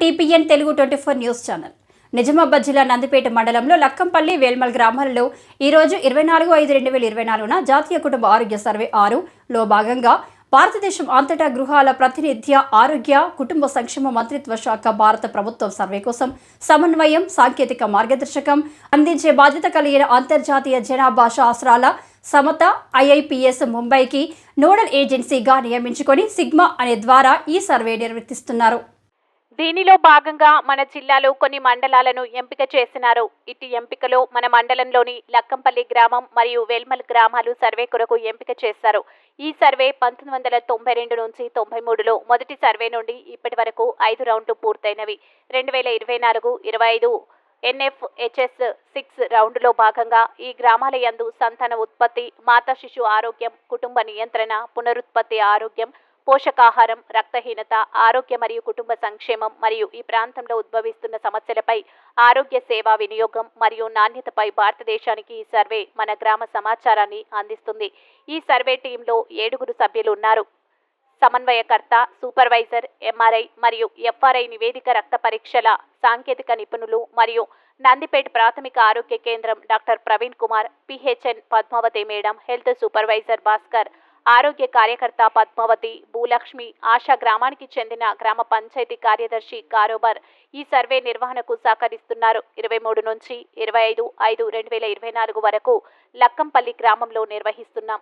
TPN Telugu twenty four news channel. Nizamabad జిల్లా నందిపేట మండలంలో లక్కంపల్లి వేల్మల్ గ్రామాలలో ఈరోజు ఇరవై నాలుగు ఐదు రెండు వేల ఇరవై నాలుగున జాతీయ కుటుంబ ఆరోగ్య సర్వే ఆరులో భాగంగా భారతదేశం అంతటా గృహాల ప్రాతినిధ్య ఆరోగ్య కుటుంబ సంక్షేమ మంత్రిత్వ శాఖ భారత ప్రభుత్వం సర్వే కోసం సమన్వయం సాంకేతిక మార్గదర్శకం అందించే బాధ్యత కలిగిన అంతర్జాతీయ జనాభా శాస్త్రాల సమత ఐఐపిఎస్ ముంబైకి నోడల్ ఏజెన్సీగా నియమించుకొని సిగ్మా అనే ద్వారా ఈ సర్వే నిర్వర్తిస్తున్నారు దీనిలో భాగంగా మన జిల్లాలో కొన్ని మండలాలను ఎంపిక చేసినారు. ఇటు ఎంపికలో మన మండలంలోని లక్కంపల్లి గ్రామం మరియు వెల్మల్ గ్రామాలు సర్వే కొరకు ఎంపిక చేశారు. ఈ సర్వే పంతొమ్మిది వందల తొంభై రెండు నుంచి తొంభై మూడులో మొదటి సర్వే నుండి ఇప్పటి వరకు ఐదు రౌండ్లు పూర్తయినవి. రెండు వేల ఇరవై నాలుగు ఇరవై ఐదు ఎన్ఎఫ్హెచ్ఎస్ సిక్స్ రౌండ్లో భాగంగా ఈ గ్రామాల యందు సంతాన ఉత్పత్తి మాతా శిశు ఆరోగ్యం కుటుంబ నియంత్రణ పునరుత్పత్తి ఆరోగ్యం పోషకాహారం రక్తహీనత ఆరోగ్య మరియు కుటుంబ సంక్షేమం మరియు ఈ ప్రాంతంలో ఉద్భవిస్తున్న సమస్యలపై ఆరోగ్య సేవా వినియోగం మరియు నాణ్యతపై భారతదేశానికి ఈ సర్వే మన గ్రామ సమాచారాన్ని అందిస్తుంది. ఈ సర్వే టీంలో ఏడుగురు సభ్యులు ఉన్నారు. సమన్వయకర్త సూపర్వైజర్ ఎంఆర్ఐ మరియు ఎఫ్ఆర్ఐ నివేదిక రక్త పరీక్షల సాంకేతిక నిపుణులు మరియు నందిపేట ప్రాథమిక ఆరోగ్య కేంద్రం doctor Praveen Kumar PHN Padmavathi madam health supervisor Bhaskar ఆరోగ్య కార్యకర్త పద్మావతి భూలక్ష్మి ఆశా గ్రామానికి చెందిన గ్రామ పంచాయతీ కార్యదర్శి కారోబార్ ఈ సర్వే నిర్వహణకు సహకరిస్తున్నారు. ఇరవై మూడు నుంచి ఇరవై ఐదు ఐదు రెండు వేల ఇరవై నాలుగు వరకు లక్కంపల్లి గ్రామంలో నిర్వహిస్తున్నాం.